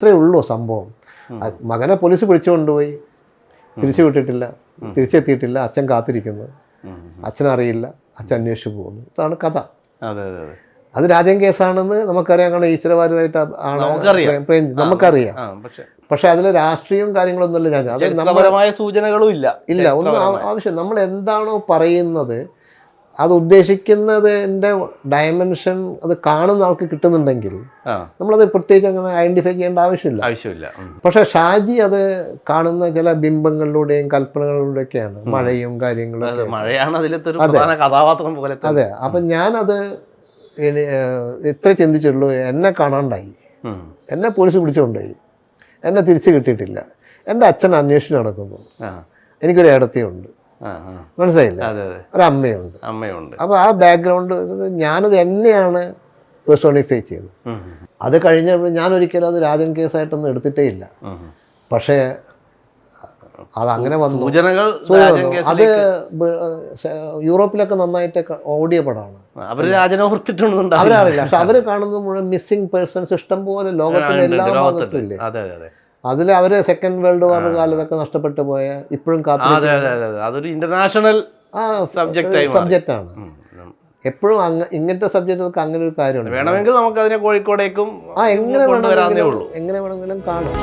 ഇത്രേ ഉള്ളൂ സംഭവം മകനെ പോലീസ് പിടിച്ചു കൊണ്ടുപോയി. തിരിച്ചു വിട്ടിട്ടില്ല. തിരിച്ചെത്തിയിട്ടില്ല. അച്ഛൻ കാത്തിരിക്കുന്നു. അച്ഛൻ അച്ഛനറിയില്ല. അച്ഛൻ അന്വേഷിച്ചു പോകുന്നു. ഇതാണ് കഥ. അതെ രാജൻ കേസാണെന്ന് നമുക്കറിയാം. കാരണം ഈശ്വരവാരുമായിട്ട് ആണ് നമുക്കറിയാം. പക്ഷെ അതിൽ രാഷ്ട്രീയവും കാര്യങ്ങളൊന്നുമില്ല ഞാൻ സൂചനകളും ഇല്ല. ഇല്ല ഒന്നും ആവശ്യം നമ്മൾ എന്താണോ പറയുന്നത് അത് ഉദ്ദേശിക്കുന്നതിന്റെ ഡയമെൻഷൻ അത് കാണുന്ന ആൾക്ക് കിട്ടുന്നുണ്ടെങ്കിൽ നമ്മളത് പ്രത്യേകിച്ച് അങ്ങനെ ഐഡന്റിഫൈ ചെയ്യേണ്ട ആവശ്യമില്ല. ആവശ്യമില്ല. പക്ഷെ ഷാജി അത് കാണുന്ന ചില ബിംബങ്ങളിലൂടെയും കൽപ്പനകളിലൂടെയൊക്കെയാണ്. മഴയും കാര്യങ്ങളും മഴയാണ് അതിലത്തെ കഥാപാത്രം പോലെ അതെ. അപ്പം ഞാനത് ഇത്ര ചിന്തിച്ചുള്ളൂ. എന്നെ കാണാണ്ടായി. എന്നെ പോലീസ് പിടിച്ചുകൊണ്ടായി എന്നെ തിരിച്ചു കിട്ടിയിട്ടില്ല. എന്റെ അച്ഛൻ അന്വേഷണം നടക്കുന്നു. എനിക്കൊരു ഏടത്തിയുണ്ട്. മനസ്സിലായില്ല? ഒരമ്മയുണ്ട്. അമ്മയുണ്ട്. അപ്പോൾ ആ ബാക്ക്ഗ്രൗണ്ട് ഞാനത് എന്നെയാണ് പേഴ്സോണിഫൈ ചെയ്തത്. അത് കഴിഞ്ഞപ്പോൾ ഞാൻ ഒരിക്കലും അത് രാജൻ കേസായിട്ടൊന്നും എടുത്തിട്ടേ ഇല്ല. പക്ഷേ അതങ്ങനെ വന്നു. സൂചനകൾ. അത് യൂറോപ്പിലൊക്കെ നന്നായിട്ട് ഓടിയ പടമാണ് അവർ അവരറിയില്ല. പക്ഷെ അവർ കാണുന്നത് മുഴുവൻ മിസ്സിംഗ് പേഴ്സൺസ് ഇഷ്ടം പോലെ ലോകത്തിന്റെ എല്ലാ ഭാഗത്തും ഇല്ലേ? അതിൽ അവർ സെക്കൻഡ് വേൾഡ് വാർ കാലത്തൊക്കെ നഷ്ടപ്പെട്ടു പോയ ഇപ്പോഴും അതെ അതെ അതെ അതെ. അതൊരു ഇന്റർനാഷണൽ സബ്ജക്റ്റ് ആണ്. എപ്പോഴും അങ്ങ ഇങ്ങനത്തെ സബ്ജക്റ്റുകൾക്ക് അങ്ങനെ ഒരു കാര്യമുണ്ട്. വേണമെങ്കിൽ നമുക്ക് അതിനെ കോഴിക്കോടേക്കും ആ എങ്ങനെ വേണമെങ്കിലും എങ്ങനെ വേണമെങ്കിലും കാണും.